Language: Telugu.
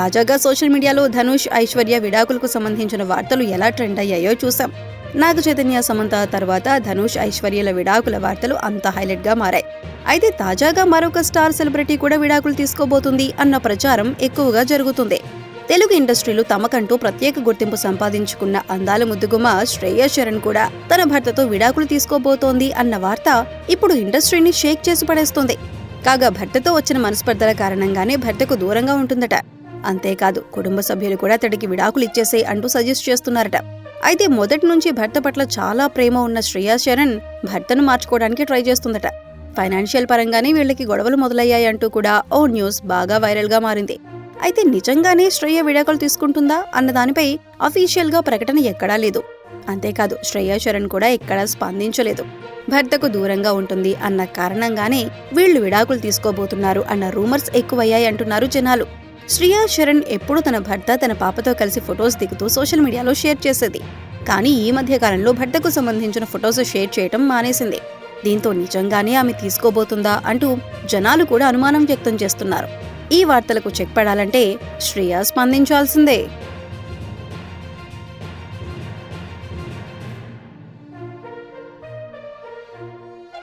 తాజాగా సోషల్ మీడియాలో ధనుష్ ఐశ్వర్య విడాకులకు సంబంధించిన వార్తలు ఎలా ట్రెండ్ అయ్యాయో చూసాం నాగ చైతన్య సమంత తర్వాత ధనుష్ ఐశ్వర్యల విడాకుల వార్తలు అంత హైలైట్గా మారాయి. అయితే తాజాగా మరొక స్టార్ సెలబ్రిటీ కూడా విడాకులు తీసుకోబోతుంది అన్న ప్రచారం ఎక్కువగా జరుగుతుంది. తెలుగు ఇండస్ట్రీలో తమకంటూ ప్రత్యేక గుర్తింపు సంపాదించుకున్న అందాల ముద్దుగుమ శ్రేయ శరణ్ కూడా తన భర్తతో విడాకులు తీసుకోబోతోంది అన్న వార్త ఇప్పుడు ఇండస్ట్రీని షేక్ చేసి పడేస్తోంది. కాగా భర్తతో వచ్చిన మనస్పర్ధల కారణంగానే భర్తకు దూరంగా ఉంటుందట. అంతేకాదు కుటుంబ సభ్యులు కూడా అతడికి విడాకులు ఇచ్చేసే అంటూ సజెస్ట్ చేస్తున్నారట. అయితే మొదటి నుంచి భర్త పట్ల చాలా ప్రేమ ఉన్న శ్రేయా శరణ్ భర్తను మార్చుకోవడానికి ట్రై చేస్తుందట. ఫైనాన్షియల్ పరంగానే వీళ్ళకి గొడవలు మొదలయ్యాయి అంటూ కూడా ఓ న్యూస్ బాగా వైరల్గా మారింది. అయితే నిజంగానే శ్రేయ విడాకులు తీసుకుంటుందా అన్న దానిపై అఫీషియల్గా ప్రకటన ఎక్కడా లేదు. అంతేకాదు శ్రేయా శరణ్ కూడా ఎక్కడా స్పందించలేదు. భర్తకు దూరంగా ఉంటుంది అన్న కారణంగానే వీళ్ళు విడాకులు తీసుకోబోతున్నారు అన్న రూమర్స్ ఎక్కువయ్యాయి అంటున్నారు జనాలు. శ్రియా శరణ్ ఎప్పుడూ తన భర్త తన పాపతో కలిసి ఫొటోస్ దిగుతూ సోషల్ మీడియాలో షేర్ చేసేది. కానీ ఈ మధ్య కాలంలో భర్తకు సంబంధించిన ఫొటోస్ షేర్ చేయటం మానేసింది. దీంతో నిజంగానే ఆమె తీసుకోబోతుందా అంటూ జనాలు కూడా అనుమానం వ్యక్తం చేస్తున్నారు. ఈ వార్తలకు చెక్ పడాలంటే శ్రియా స్పందించాల్సిందే.